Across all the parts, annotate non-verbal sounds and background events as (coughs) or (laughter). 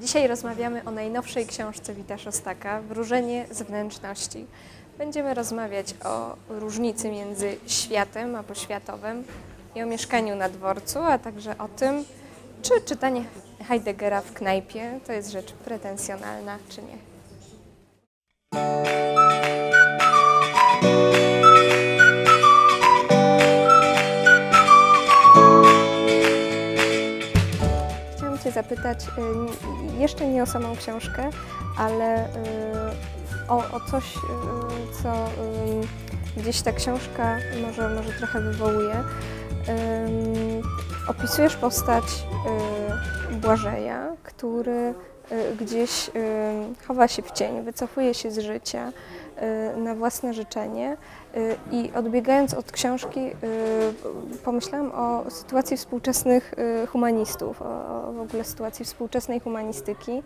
Dzisiaj rozmawiamy o najnowszej książce Wita Szostaka Wróżenie zewnętrzności. Będziemy rozmawiać o różnicy między światem a poświatowym i o mieszkaniu na dworcu, a także o tym, czy czytanie Heideggera w knajpie to jest rzecz pretensjonalna, czy nie. Cię zapytać y, jeszcze nie o samą książkę, ale y, o, o coś, y, co gdzieś ta książka może, może trochę wywołuje. Opisujesz postać Błażeja, który gdzieś y, chowa się w cień, wycofuje się z życia y, na własne życzenie. Y, I odbiegając od książki, y, pomyślałam o sytuacji współczesnych y, humanistów, o, w ogóle sytuacji współczesnej humanistyki.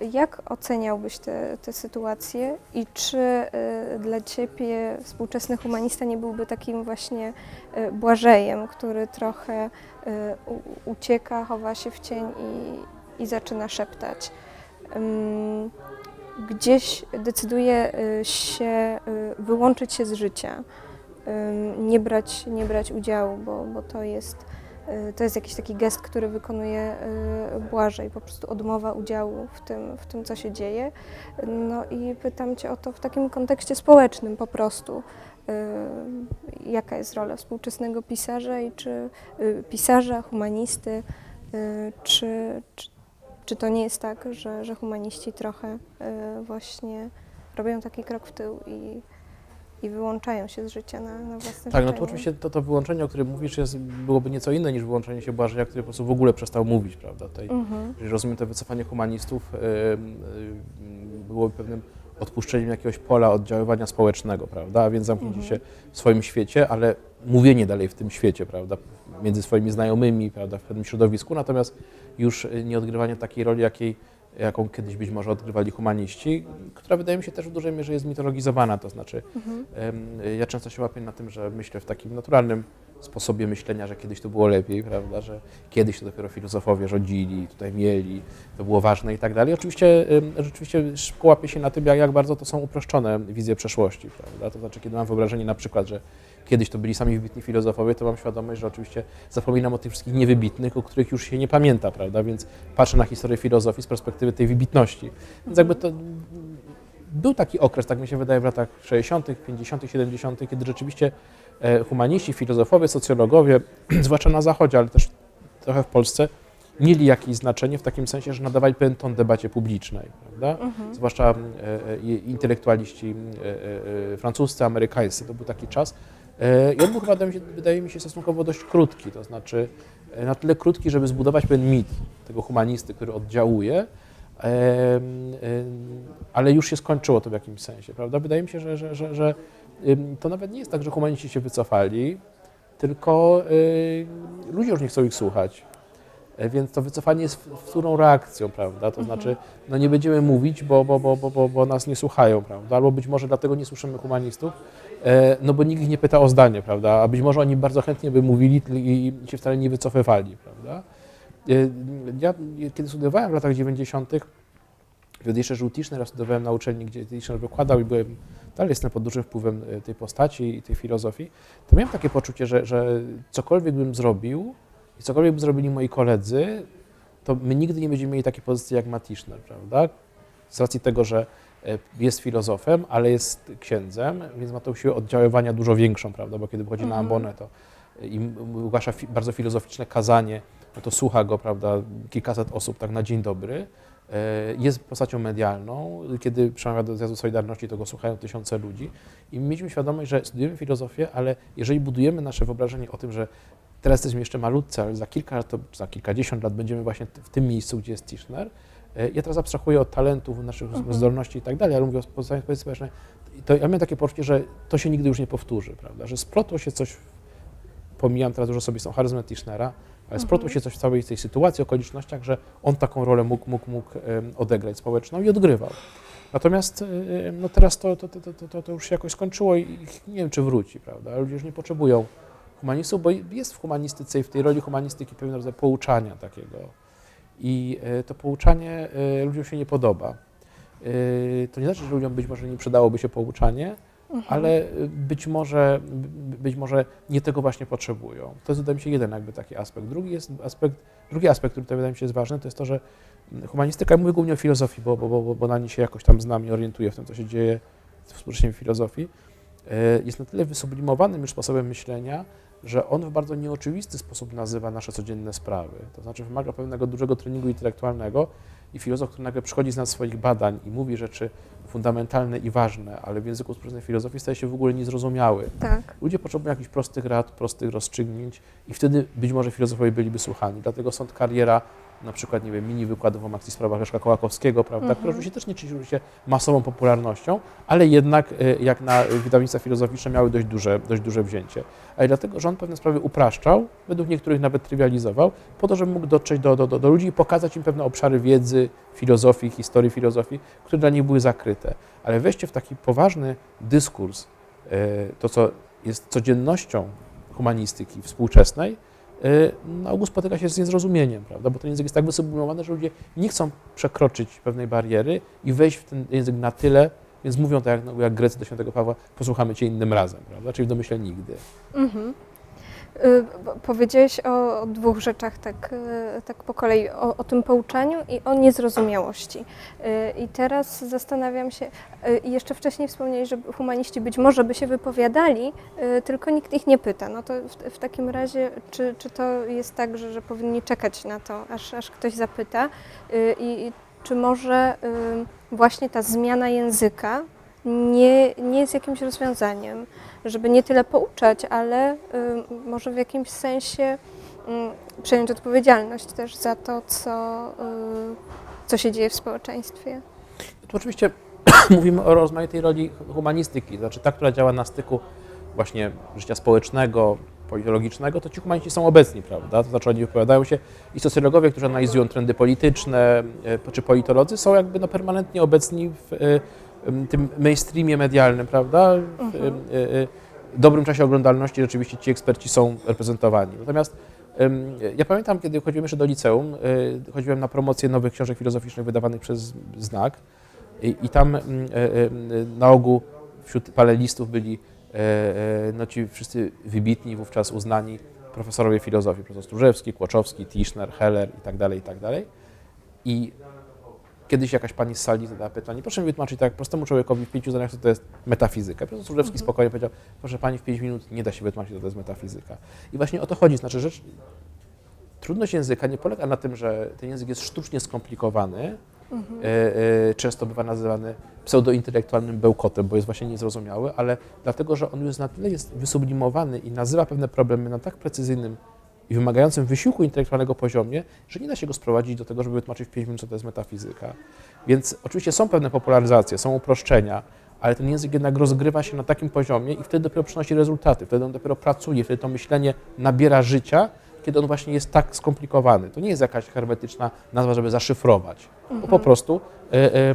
Y, Jak oceniałbyś tę tę sytuację i czy y, dla Ciebie współczesny humanista nie byłby takim właśnie y, Błażejem, który trochę y, ucieka, chowa się w cień i, i zaczyna szeptać? Gdzieś decyduje y, się y, wyłączyć się z życia, nie brać, nie brać udziału, bo, bo to jest y, to jest jakiś taki gest, który wykonuje Błażej, po prostu odmowa udziału w tym, w tym, co się dzieje. No i pytam Cię o to w takim kontekście społecznym po prostu. Jaka jest rola współczesnego pisarza i czy pisarza, humanisty, czy, czy, czy to nie jest tak, że, że humaniści trochę y, właśnie robią taki krok w tył i, i wyłączają się z życia na, na własne Tak, no to oczywiście to, to wyłączenie, o którym mówisz, jest, byłoby nieco inne niż wyłączenie się Błażeja, który po prostu w ogóle przestał mówić, prawda? Tutaj, Mhm. jeżeli rozumiem, to wycofanie humanistów byłoby pewnym odpuszczeniem jakiegoś pola oddziaływania społecznego, prawda? A więc zamknięcie Mhm. się w swoim świecie, ale mówienie dalej w tym świecie, prawda? Między swoimi znajomymi, prawda? W pewnym środowisku, natomiast już nie odgrywanie takiej roli, jakiej, jaką kiedyś być może odgrywali humaniści, która wydaje mi się też w dużej mierze jest mitologizowana, to znaczy Mhm. Ja często się łapię na tym, że myślę w takim naturalnym sposobie myślenia, że kiedyś to było lepiej, prawda, że kiedyś to dopiero filozofowie rządzili, tutaj mieli, to było ważne i tak dalej. Oczywiście, rzeczywiście szybko łapię się na tym, jak, jak bardzo to są uproszczone wizje przeszłości, prawda, to znaczy, kiedy mam wyobrażenie na przykład, że kiedyś to byli sami wybitni filozofowie, to mam świadomość, że oczywiście zapominam o tych wszystkich niewybitnych, o których już się nie pamięta, prawda, więc patrzę na historię filozofii z perspektywy tej wybitności. Więc jakby to był taki okres, tak mi się wydaje, w latach 60., 50., 70., kiedy rzeczywiście e, humaniści, filozofowie, socjologowie, (clears throat) zwłaszcza na Zachodzie, ale też trochę w Polsce, mieli jakieś znaczenie w takim sensie, że nadawali pewien ton debacie publicznej, prawda? Mhm. Zwłaszcza e, e, intelektualiści e, e, francuscy, amerykańscy, to był taki czas. E, I on był chyba, wydaje mi się, stosunkowo dość krótki, to znaczy e, na tyle krótki, żeby zbudować pewien mit tego humanisty, który oddziałuje, ale już się skończyło to w jakimś sensie, prawda? Wydaje mi się, że, że, że, że to nawet nie jest tak, że humaniści się wycofali, tylko ludzie już nie chcą ich słuchać. E, Więc to wycofanie jest wtórną reakcją, prawda? To znaczy, no nie będziemy mówić, bo, bo, bo, bo, bo, nas nie słuchają, prawda? Albo być może dlatego nie słyszymy humanistów, e, no bo nikt ich nie pyta o zdanie, prawda? A być może oni bardzo chętnie by mówili i się wcale nie wycofywali, prawda? E, Ja kiedy studiowałem w latach 90., kiedy jeszcze ja studiowałem na uczelni, gdzie Tischner wykładał i byłem, dalej jestem pod dużym wpływem tej postaci i tej filozofii, to miałem takie poczucie, że, że cokolwiek bym zrobił i cokolwiek by zrobili moi koledzy, to my nigdy nie będziemy mieli takiej pozycji jak Matt Tischner, prawda? Z racji tego, że e, jest filozofem, ale jest księdzem, więc ma tą siłę oddziaływania dużo większą, prawda? Bo kiedy wychodzi na Mhm. ambonę, to i wygłasza bardzo filozoficzne kazanie, no to słucha go, prawda, kilkaset osób tak na dzień dobry. E, Jest postacią medialną. Kiedy przemawia do zjazdu Solidarności, to go słuchają tysiące ludzi. I mieliśmy świadomość, że studiujemy filozofię, ale jeżeli budujemy nasze wyobrażenie o tym, że teraz jesteśmy jeszcze malutcy, ale za kilka lat, to, za kilkadziesiąt lat będziemy właśnie w tym miejscu, gdzie jest Tischner, e, ja teraz abstrahuję od talentów, naszych Mhm. zdolności i tak dalej, ale mówię o pozostawieniu pozycji społecznej, to ja miałem takie poczucie, że to się nigdy już nie powtórzy, prawda, że splotło się coś, pomijam teraz już osobistą charyzmę Tischnera, ale splotło Mhm. się coś w całej tej sytuacji, okolicznościach, że on taką rolę mógł, mógł, mógł odegrać społeczną i odgrywał. Natomiast y, no teraz to, to, to, to, to, to już się jakoś skończyło i nie wiem, czy wróci, prawda? Ludzie już nie potrzebują humanistów, bo jest w humanistyce i w tej roli humanistyki pewien rodzaj pouczania takiego. I e, to pouczanie e, ludziom się nie podoba. E, To nie znaczy, że ludziom być może nie przydałoby się pouczanie, ale e, być może, być może nie tego właśnie potrzebują. To jest wydaje mi się jeden jakby taki aspekt. Drugi jest aspekt, drugi aspekt, który tutaj wydaje mi się jest ważny, to jest to, że mm, humanistyka, mówię głównie o filozofii, bo, bo, bo, bo na niej się jakoś tam znam i orientuję w tym, co się dzieje w filozofii, e, jest na tyle wysublimowanym już sposobem myślenia, że on w bardzo nieoczywisty sposób nazywa nasze codzienne sprawy. To znaczy wymaga pewnego dużego treningu intelektualnego i filozof, który nagle przychodzi z nas swoich badań i mówi rzeczy fundamentalne i ważne, ale w języku współczesnej filozofii staje się w ogóle niezrozumiały. Tak. Ludzie potrzebują jakichś prostych rad, prostych rozstrzygnięć i wtedy być może filozofowie byliby słuchani. Dlatego sąd kariera, na przykład, nie wiem, mini wykładów o Max i sprawach Leszka Kołakowskiego, prawda, Mhm. które oczywiście też nie cieszyły się masową popularnością, ale jednak e, jak na wydawnictwa filozoficzne miały dość duże, dość duże wzięcie. A i dlatego, on pewne sprawy upraszczał, według niektórych nawet trywializował, po to, żeby mógł dotrzeć do, do, do, do ludzi i pokazać im pewne obszary wiedzy, filozofii, historii filozofii, które dla nich były zakryte. Ale wejście w taki poważny dyskurs, e, to co jest codziennością humanistyki współczesnej, ogół spotyka się z niezrozumieniem, prawda? bo ten język jest tak wysublimowany, że ludzie nie chcą przekroczyć pewnej bariery i wejść w ten język na tyle, więc mówią tak jak, no, jak Grecy do świętego Pawła, posłuchamy Cię innym razem, prawda? czyli w domyśle nigdy. Mhm. Y, Powiedziałeś o, dwóch rzeczach tak, y, tak po kolei, o, o tym pouczaniu i o niezrozumiałości. Y, I teraz zastanawiam się, jeszcze wcześniej wspomniałeś, że humaniści być może by się wypowiadali, tylko nikt ich nie pyta. No to w, w takim razie, czy, czy to jest tak, że, że powinni czekać na to, aż, aż ktoś zapyta? I, i czy może właśnie ta zmiana języka nie, nie jest jakimś rozwiązaniem? żeby nie tyle pouczać, ale y, może w jakimś sensie y, przejąć odpowiedzialność też za to, co, y, co się dzieje w społeczeństwie. Tu oczywiście (clears throat) mówimy o rozmaitej roli humanistyki, to znaczy ta, która działa na styku właśnie życia społecznego, politologicznego, to ci humaniści są obecni, prawda? To znaczy oni wypowiadają się i socjologowie, którzy analizują trendy polityczne, czy politolodzy są jakby no permanentnie obecni w tym mainstreamie medialnym, prawda? W Mhm. e, e, dobrym czasie oglądalności rzeczywiście ci eksperci są reprezentowani. Natomiast ja pamiętam, kiedy chodziłem jeszcze do liceum, e, chodziłem na promocję nowych książek filozoficznych wydawanych przez Znak i, i tam na ogół wśród panelistów byli no ci wszyscy wybitni, wówczas uznani profesorowie filozofii, profesor Stróżewski, Kłoczowski, Tischner, Heller i tak dalej, i tak dalej. I kiedyś jakaś pani z sali zadała pytanie, proszę mi wytłumaczyć tak prostemu człowiekowi w pięciu zdaniach, co to jest metafizyka. Profesor Stróżewski spokojnie powiedział, proszę pani, w pięć minut nie da się wytłumaczyć, co to jest metafizyka. I właśnie o to chodzi, znaczy rzecz, trudność języka nie polega na tym, że ten język jest sztucznie skomplikowany, Mhm. e, e, często bywa nazywany pseudointelektualnym bełkotem, bo jest właśnie niezrozumiały, ale dlatego, że on już na tyle jest wysublimowany i nazywa pewne problemy na tak precyzyjnym i wymagającym wysiłku intelektualnego poziomie, że nie da się go sprowadzić do tego, żeby wytłumaczyć w 5 minut, co to jest metafizyka. Więc oczywiście są pewne popularyzacje, są uproszczenia, ale ten język jednak rozgrywa się na takim poziomie i wtedy dopiero przynosi rezultaty, wtedy on dopiero pracuje, wtedy to myślenie nabiera życia, kiedy on właśnie jest tak skomplikowany. To nie jest jakaś hermetyczna nazwa, żeby zaszyfrować, bo po prostu e, e, e,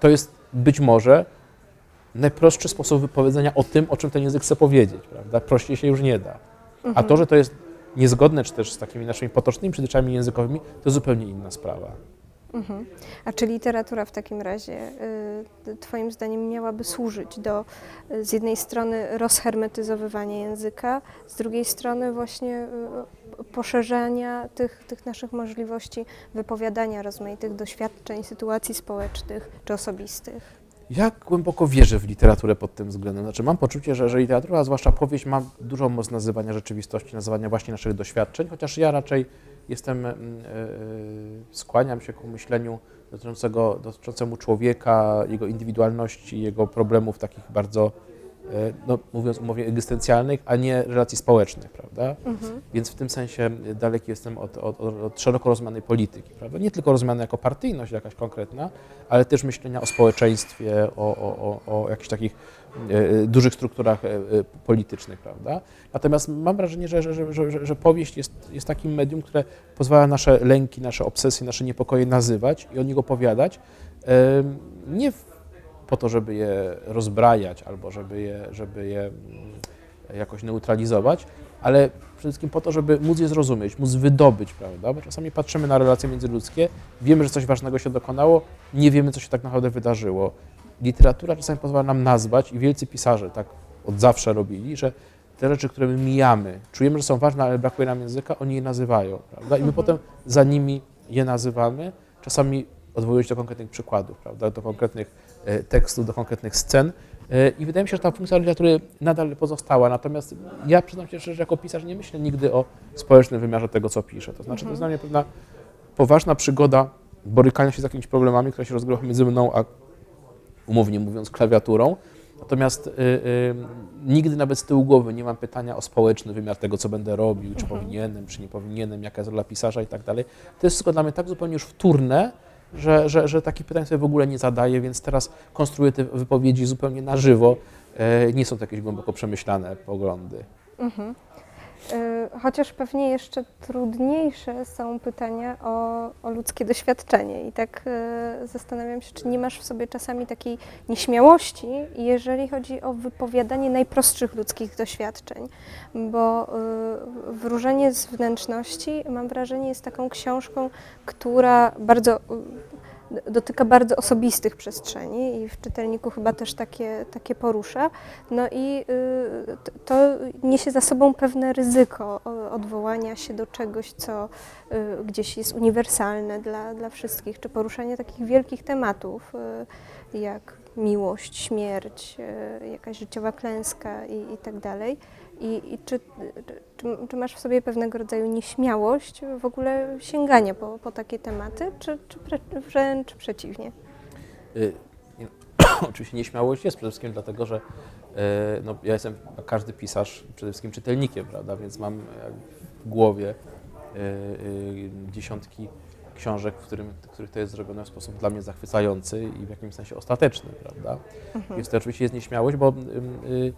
to jest być może najprostszy sposób wypowiedzenia o tym, o czym ten język chce powiedzieć, prawda? Prościej się już nie da. A to, że to jest niezgodne czy też z takimi naszymi potocznymi przyzwyczajami językowymi, to zupełnie inna sprawa. Mhm. A czy literatura w takim razie, y, Twoim zdaniem, miałaby służyć do y, z jednej strony rozhermetyzowywania języka, z drugiej strony właśnie y, poszerzania tych, tych naszych możliwości wypowiadania rozmaitych doświadczeń, sytuacji społecznych czy osobistych? Ja głęboko wierzę w literaturę pod tym względem. Znaczy mam poczucie, że, że literatura, a zwłaszcza powieść, ma dużą moc nazywania rzeczywistości, nazywania właśnie naszych doświadczeń, chociaż ja raczej jestem, e, skłaniam się ku myśleniu dotyczącego, dotyczącemu człowieka, jego indywidualności, jego problemów takich bardzo, no, mówiąc umowie egzystencjalnych, a nie relacji społecznych, prawda? Mhm. Więc w tym sensie daleki jestem od, od, od, od szeroko rozumianej polityki, prawda? Nie tylko rozumianej jako partyjność jakaś konkretna, ale też myślenia o społeczeństwie, o, o, o, o jakichś takich e, dużych strukturach e, e, politycznych, prawda? Natomiast mam wrażenie, że, że, że, że, że powieść jest, jest takim medium, które pozwala nasze lęki, nasze obsesje, nasze niepokoje nazywać i o nich opowiadać, e, nie w, po to, żeby je rozbrajać albo żeby je, żeby je mm, jakoś neutralizować, ale przede wszystkim po to, żeby móc je zrozumieć, móc wydobyć, prawda? Bo czasami patrzymy na relacje międzyludzkie, wiemy, że coś ważnego się dokonało, nie wiemy, co się tak naprawdę wydarzyło. Literatura czasami pozwala nam nazwać i wielcy pisarze tak od zawsze robili, że te rzeczy, które my mijamy, czujemy, że są ważne, ale brakuje nam języka, oni je nazywają, prawda? I my potem za nimi je nazywamy, czasami odwołując się do konkretnych przykładów, prawda? Do konkretnych e, tekstów, do konkretnych scen. E, I wydaje mi się, że ta funkcja literatury nadal pozostała. Natomiast ja przyznam się szczerze, że jako pisarz nie myślę nigdy o społecznym wymiarze tego, co piszę. To znaczy, to jest dla mnie pewna poważna przygoda borykania się z jakimiś problemami, które się rozgrywa między mną a umownie mówiąc klawiaturą. Natomiast y, y, nigdy nawet z tyłu głowy nie mam pytania o społeczny wymiar tego, co będę robił, czy powinienem, czy nie powinienem, jaka jest rola pisarza i tak dalej. To jest wszystko dla mnie tak zupełnie już wtórne, że, że, że sobie w ogóle nie zadaję, więc teraz konstruuję te wypowiedzi zupełnie na żywo. E, Nie są to jakieś głęboko przemyślane poglądy. Mhm. Y, Chociaż pewnie jeszcze trudniejsze są pytania o, o ludzkie doświadczenie. I tak y, zastanawiam się, czy nie masz w sobie czasami takiej nieśmiałości, jeżeli chodzi o wypowiadanie najprostszych ludzkich doświadczeń. Bo y, Wróżenie z wnętrzności, mam wrażenie, jest taką książką, która bardzo. Dotyka bardzo osobistych przestrzeni i w czytelniku chyba też takie, takie porusza. No i y, to niesie za sobą pewne ryzyko odwołania się do czegoś, co y, gdzieś jest uniwersalne dla, dla wszystkich, czy poruszanie takich wielkich tematów, y, jak miłość, śmierć, jakaś życiowa klęska i, i tak dalej. I, i czy, czy, czy masz w sobie pewnego rodzaju nieśmiałość w ogóle sięgania po, po takie tematy, czy, czy pre, wręcz przeciwnie? Y, (coughs) Oczywiście nieśmiałość jest przede wszystkim dlatego, że e, no, ja jestem, każdy pisarz, przede wszystkim czytelnikiem, prawda, więc mam w głowie e, e, dziesiątki książek, w którym, których to jest zrobione w sposób dla mnie zachwycający i w jakimś sensie ostateczny, prawda. Więc to oczywiście jest nieśmiałość, bo y, y,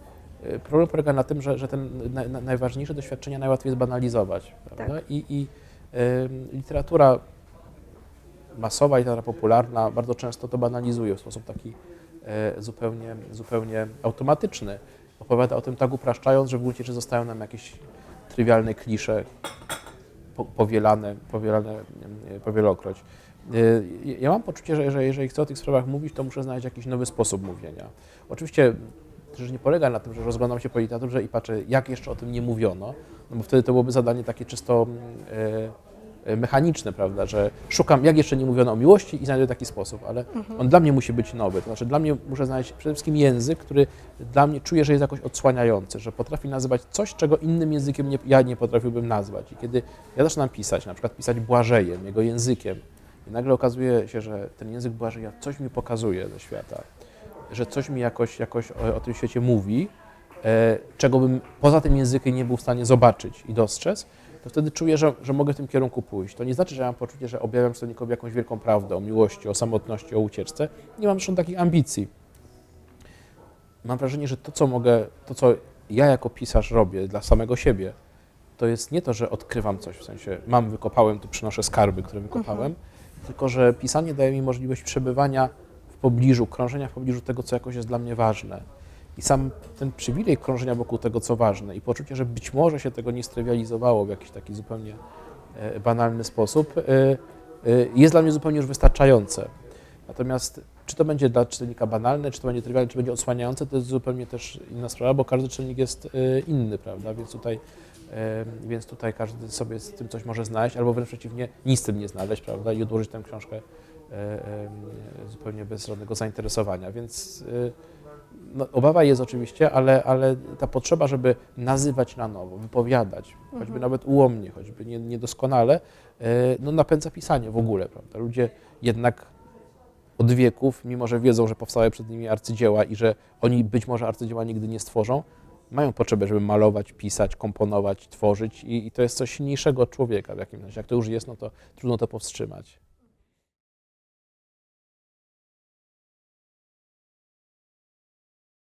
problem polega na tym, że, że ten na, na, najważniejsze doświadczenia najłatwiej jest banalizować, prawda, Tak. i, i ym, literatura masowa, literatura popularna bardzo często to banalizuje w sposób taki e, zupełnie, zupełnie automatyczny. Opowiada o tym tak upraszczając, że w gruncie rzeczy zostają nam jakieś trywialne klisze po, powielane, powielane e, powielokroć. E, Ja mam poczucie, że że jeżeli chcę o tych sprawach mówić, to muszę znaleźć jakiś nowy sposób mówienia. Oczywiście że nie polega na tym, że rozglądam się po literaturze i patrzę, jak jeszcze o tym nie mówiono, no bo wtedy to byłoby zadanie takie czysto mm, e, e, mechaniczne, prawda, że szukam, jak jeszcze nie mówiono o miłości i znajduję taki sposób, ale on dla mnie musi być nowy. To znaczy dla mnie muszę znaleźć przede wszystkim język, który dla mnie czuję, że jest jakoś odsłaniający, że potrafi nazywać coś, czego innym językiem nie, ja nie potrafiłbym nazwać. I kiedy ja zaczynam pisać, na przykład pisać Błażejem, jego językiem, i nagle okazuje się, że ten język Błażeja coś mi pokazuje ze świata, że coś mi jakoś, jakoś o, o tym świecie mówi, e, czego bym poza tym językiem nie był w stanie zobaczyć i dostrzec, to wtedy czuję, że, że mogę w tym kierunku pójść. To nie znaczy, że ja mam poczucie, że objawiam czytelnikowi jakąś wielką prawdę o miłości, o samotności, o ucieczce. Nie mam zresztą takich ambicji. Mam wrażenie, że to, co mogę, to, co ja jako pisarz robię dla samego siebie, to jest nie to, że odkrywam coś, w sensie mam, wykopałem, tu przynoszę skarby, które wykopałem, tylko że pisanie daje mi możliwość przebywania pobliżu, krążenia w pobliżu tego, co jakoś jest dla mnie ważne. I sam ten przywilej krążenia wokół tego, co ważne i poczucie, że być może się tego nie strywializowało w jakiś taki zupełnie e, banalny sposób, e, e, jest dla mnie zupełnie już wystarczające. Natomiast czy to będzie dla czytelnika banalne, czy to będzie trywialne, czy będzie odsłaniające, to jest zupełnie też inna sprawa, bo każdy czytelnik jest inny, prawda? Więc tutaj, więc tutaj każdy sobie z tym coś może znaleźć, albo wręcz przeciwnie, nic z tym nie znaleźć, prawda? I odłożyć tę książkę zupełnie bez żadnego zainteresowania. Więc e, no, obawa jest oczywiście, ale, ale ta potrzeba, żeby nazywać na nowo, wypowiadać, choćby Mhm. nawet ułomnie, choćby nie- niedoskonale, e, no, napędza pisanie w ogóle. Prawda? Ludzie jednak od wieków, mimo że wiedzą, że powstały przed nimi arcydzieła i że oni być może arcydzieła nigdy nie stworzą, mają potrzebę, żeby malować, pisać, komponować, tworzyć i, i to jest coś silniejszego od człowieka w jakimś razie. Jak to już jest, no to trudno to powstrzymać.